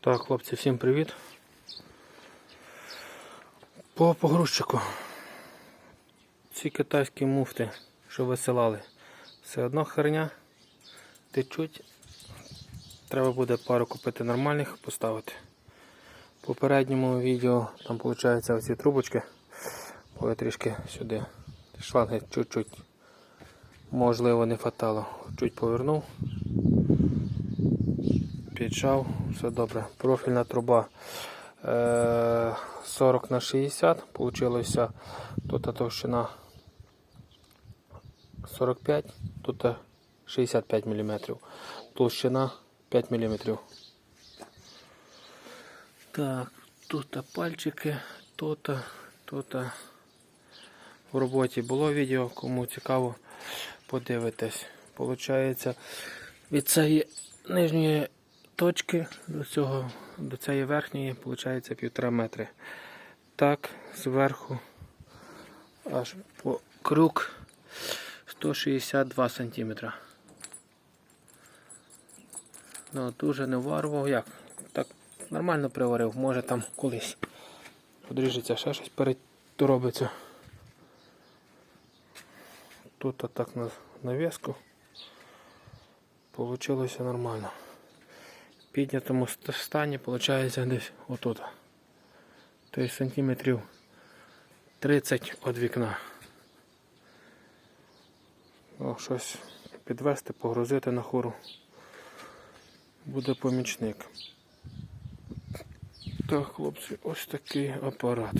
Так, хлопці, всім привіт. По погрузчику. Ці китайські муфти, що висилали, все одно херня. Течуть. Треба буде пару купити нормальних, поставити. В попередньому відео там виходить оці трубочки. Бо трішки сюди. Шланги чуть-чуть. Можливо, не хватало. Чуть повернув. Піджав, все добре. Профільна труба е, 40 на 60. Получилося тут товщина 45, тут 65 мм. Толщина 5 мм. Так, тут пальчики, тут, тут. В роботі було відео, кому цікаво, подивитесь. Получається, від цієї нижньої точки до цього, до цієї верхньої, виходить півтора метри. Так, зверху аж по крюк 162 сантиметра. Ну, дуже не варвав, як? Так нормально приварив, може там колись подріжеться, ще щось переробиться. Тут так на навіску. Получилося нормально. Піднятому стані виходить десь отут. Тобто сантиметрів 30 від вікна. О, щось підвести, погрузити на хору. Буде помічник. Так, хлопці, ось такий апарат.